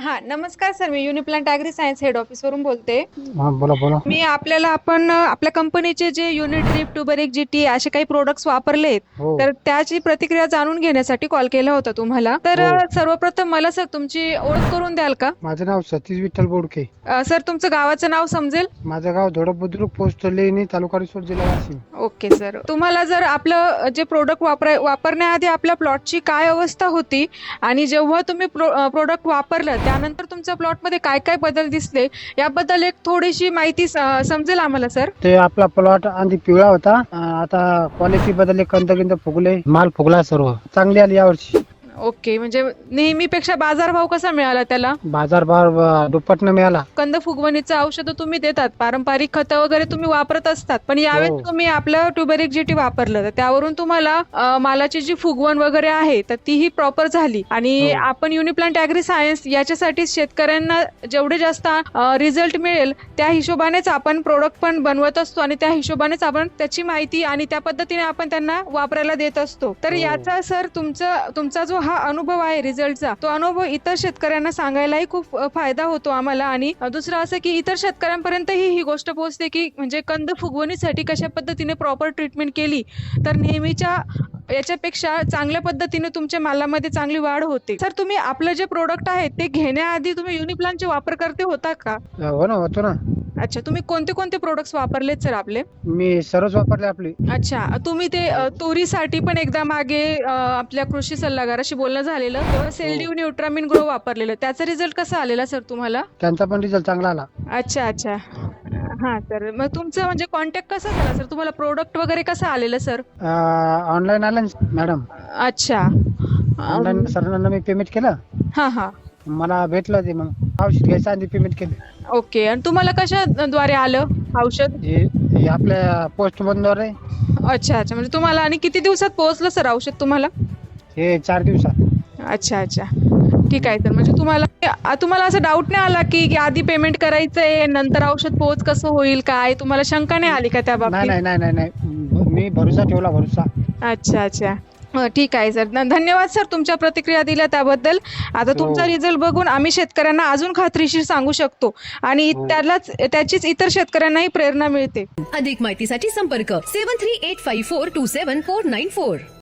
हा नमस्कार सर मी Uniplant agri science head office वरून बोलते. हा बोला बोला. मी आपल्याला आपण अ, आपल्या कंपनीचे जे युनिट ड्रिप ट्युबरिक जी टी असे काही प्रोडक्ट्स वापरलेत हो. तर त्याची प्रतिक्रिया जाणून घेण्यासाठी कॉल केला होता तुम्हाला. तर अ, हो. सर्वप्रथम मला सर तुमची ओळख करून द्याल का? माझं नाव सतीश विठ्ठल बोडके. अ, सर तुमचं गावाचं नाव समजेल? माझं गाव धोडप बुद्रुक पोस्ट लेणी तालुका रिसोड जिल्हा वाशिम. Okay sir. तुम्हाला जर आपलं जे प्रोडक्ट वापर वापरण्याआधी आपल्या प्लॉटची काय अवस्था होती आणि जेव्हा तुम्ही प्रोडक्ट वापरलं त्यानंतर तुमच्या प्लॉटमध्ये काय काय बदल दिसले? याबद्दल एक थोडीशी माहिती समजेल आम्हाला सर? ते आपला प्लॉट आधी पिवळा होता. आता क्वालिटी बदलले कंद गिंद फुगले. माल फुगला सर्व. चांगली आली यावर्षी. ओके म्हणजे नेहमीपेक्षा बाजारभाव कसा मिळाला त्याला बाजार भाव अं, दुप्पटनं मिळाला कंद फुगवणीचं औषधं तुम्ही देतात पारंपरिक खतं वगैरे तुम्ही वापरत असतात पण यावेळेस हो. तुम्ही आपलं ट्युबेरिक जीटी वापरलं तर त्यावरून तुम्हाला अं, मालाची जी फुगवण वगैरे आहे तर तीही प्रॉपर झाली आणि हो. आपण युनिप्लांट ॲग्री सायन्स याच्यासाठी शेतकऱ्यांना जेवढे जास्त रिझल्ट मिळेल त्या हिशोबानेच आपण प्रोडक्ट पण बनवत असतो आणि त्या हिशोबानेच आपण त्याची माहिती आणि त्या पद्धतीने आपण त्यांना वापरायला देत असतो तर हो. याचा सर तुमचा तुमचा जो हा हा अनुभव आहे रिझल्टचा. तो अनुभव इतर शेतकऱ्यांना सांगायलाही खूप फायदा होतो आम्हाला. आणि दुसरं असं की इतर शेतकऱ्यांपर्यंतही ही गोष्ट पोहोचते की म्हणजे कंद फुगवणीसाठी कशा पद्धतीने प्रॉपर ट्रीटमेंट केली तर नेहमीच्या याच्यापेक्षा चांगल्या पद्धतीने तुमच्या मालामध्ये चांगली वाढ होते. सर तुम्ही आपलं जे प्रोडक्ट आहे ते घेण्याआधी तुम्ही युनिप्लानचे वापरकर्ते होता का? हो ना होतो ना. अच्छा तुम्ही कोणते कोणते प्रोडक्ट्स वापरलेत सर आपले? मी सर्वच वापरले आपली. अच्छा तुम्ही ते अ, तुरीसाठी पण एकदा मागे अ, आपल्या कृषी सल्लागाराशी बोलणं झालेलं तेव्हा सेल्डिव न्यूट्रामिन ग्रो वापरलेलं. त्याचा रिझल्ट कसा आलेला सर तुम्हाला? त्यांचा पण रिझल्ट चांगला आला. अच्छा अच्छा. हा सर. मग तुमचं म्हणजे कॉन्टॅक्ट कसा झाला सर? तुम्हाला प्रोडक्ट वगैरे कसं आलेलं सर? ऑनलाईन आलं मॅडम अच्छा. ऑनलाईन सरांना मी पेमेंट केलं. हा हा. मला भेटलं ते मग. औषध घ्यायचं आधी पेमेंट केलं. ओके आणि तुम्हाला कशाद्वारे आलं औषध? हे हे आपल्या पोस्ट बंदवर आहे. अच्छा अच्छा. म्हणजे तुम्हाला आणि किती दिवसात पोहोचलं सर औषध तुम्हाला? हे चार दिवसात. अच्छा अच्छा. ठीक आहे सर. म्हणजे तुम्हाला आ- तुम्हाला असं डाऊट नाही आला की की आधी पेमेंट करायचंय नंतर औषध पोहोच कसं होईल काय? तुम्हाला शंका नाही आली का त्या नाही बाबतीत? नाही नाही नाही नाही. मी भरोसा ठेवला भरोसा. अच्छा अच्छा. ठीक आहे सर धन्यवाद सर तुमच्या प्रतिक्रिया दिल्या त्याबद्दल आता तुमचा हो. रिझल्ट बघून आम्ही शेतकऱ्यांना अजून खात्रीशीर सांगू शकतो आणि हो. त्यालाच त्याचीच इतर शेतकऱ्यांनाही प्रेरणा मिळते अधिक माहितीसाठी संपर्क seven three eight five four two seven four nine four